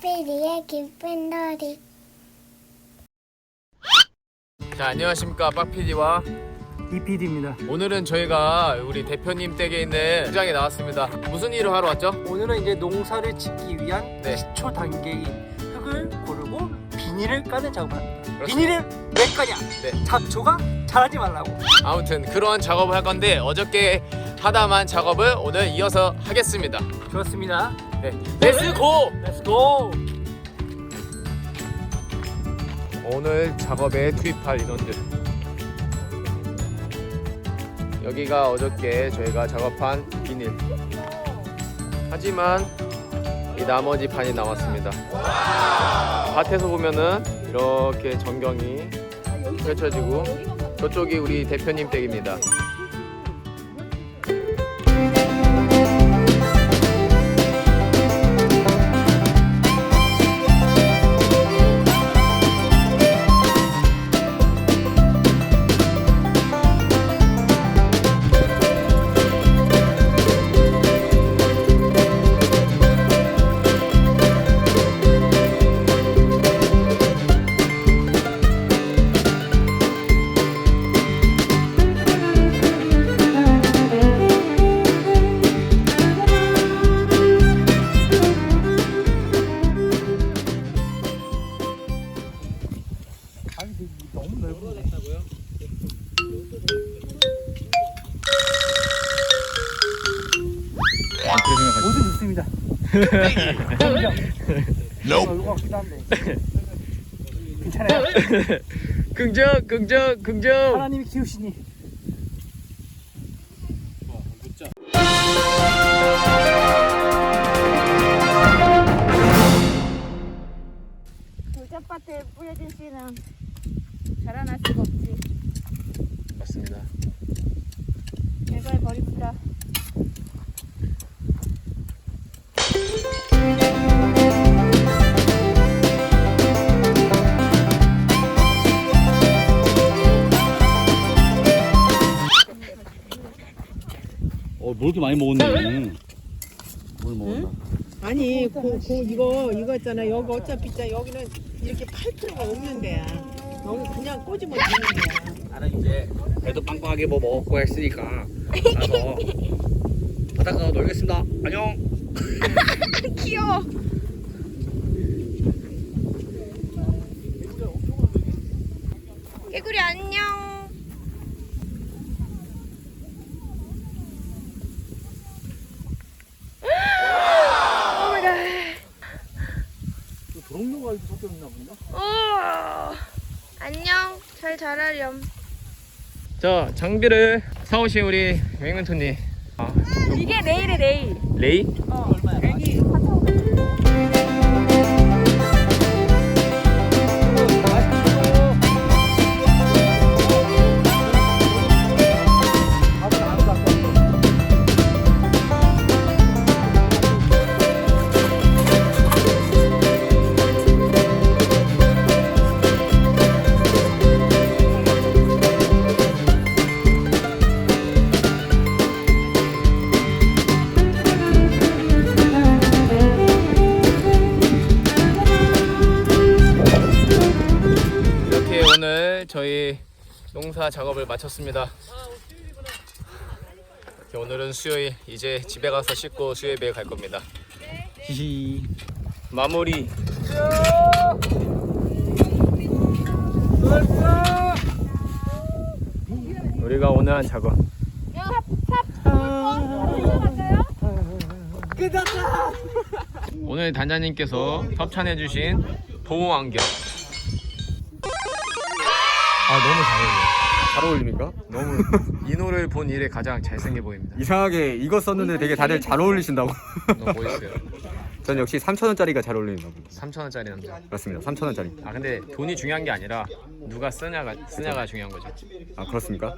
빡빡이의 기쁜 놀이 자 안녕하십니까 빡PD와 이PD입니다. 오늘은 저희가 우리 대표님 댁에 있는 현장에 나왔습니다 무슨 일을 하러 왔죠? 오늘은 이제 농사를 짓기 위한 네. 기초 단계인 흙을 고르고 비닐을 까는 작업합니다. 그렇습니다. 비닐을 왜 까냐? 네. 잡초가 자라지 말라고. 아무튼 그러한 작업을 할 건데 어저께 하다만 작업을 오늘 이어서 하겠습니다 좋습니다. 네. 렛츠고! 렛츠고. 오늘 작업에 투입할 인원들. 여기가 어저께 저희가 작업한 비닐. 하지만 이 나머지 판이 남았습니다. 밭에서 보면은 이렇게 전경이 펼쳐지고 저쪽이 우리 대표님 댁입니다 같기도 한데. 괜찮아요. 긍정 긍정 긍정 하나님이 키우시니. 돌짝밭에 뿌려진 씨는 어, 뭘 이렇게 많이 먹었네. 뭘 먹었나? 아니 고, 고 이거 이거 있잖아 여기 어차피 있잖아 여기는 이렇게 팔 필요가 없는 데야 여기 그냥 꽂으면 되는 데야 나는 이제 배도 빵빵하게 뭐 먹고 했으니까 가서 바닷가 놀겠습니다. 안녕. 귀여워. 개구리 안녕. 이렇게 섞여있나 본가? 오. 안녕. 잘 자라렴. 자 장비를 사오신 우리 맹멘토님 아, 이게 내일의 내일. 레이? 밥은 저희 농사 작업을 마쳤습니다. 오늘은 수요일 이제 집에 가서 씻고 수요일에 갈 겁니다. 히히 마무리. 우리가 오늘 한 작업. 오늘 단장님께서 협찬해주신 보호 안경. 아 너무 잘 어울려. 잘 어울립니까? 너무 인호를 본 일에 가장 잘생겨 보입니다. 이상하게 이거 썼는데 되게 다들 잘 어울리신다고. 너무 멋있어요. 전 역시 3,000원짜리가 잘 어울리나 봅니다. 3천 원짜리 남자. 맞습니다. 3,000원짜리. 아 근데 돈이 중요한 게 아니라 누가 쓰냐가 쓰냐가 중요한 거죠. 아, 그렇습니까?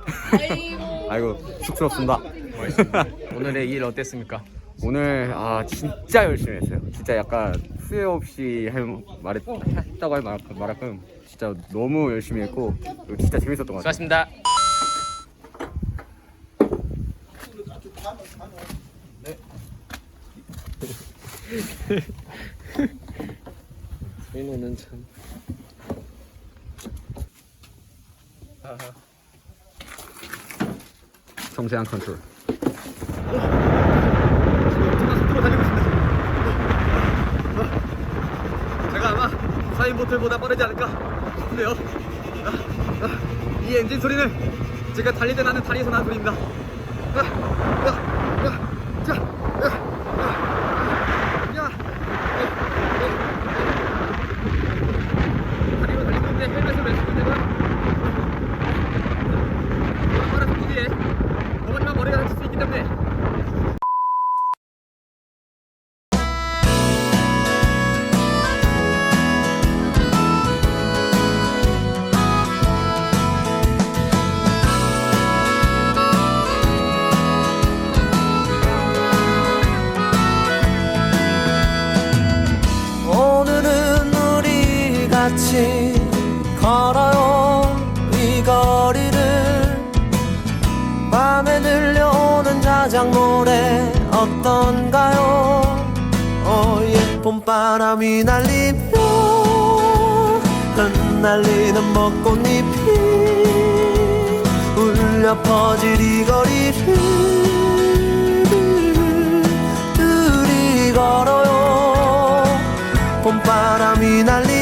아이고, 쑥스럽습니다. 멋있습니다. 오늘의 일 어땠습니까? 오늘 아 진짜 열심히 했어요. 진짜 약간 후회 없이 할 말했, 했다고 할 만큼, 만큼 진짜 너무 열심히 했고 그리고 진짜 재밌었던 것 같아요. 수고하셨습니다. 민호는 참 성세한 컨트롤. 제가 아마 사인보틀보다 빠르지 않을까 싶은데요. 아, 아, 이 엔진 소리는 제가 달릴 때 나는 다리에서 나는 소리입니다. 아, 아, 아, 자, 아, 아, 같이 걸어요. 이 거리를 밤에 들려오는 자작 노래 어떤가요? 어예 봄바람이 날리며 흩날리는 벚꽃잎이 울려 퍼질 이 거리를 둘이 걸어요. 봄바람이 날리며 흩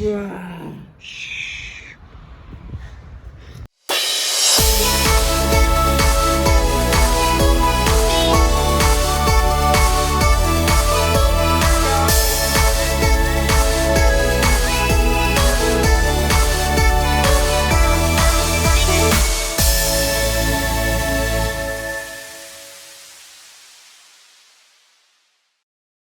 그대여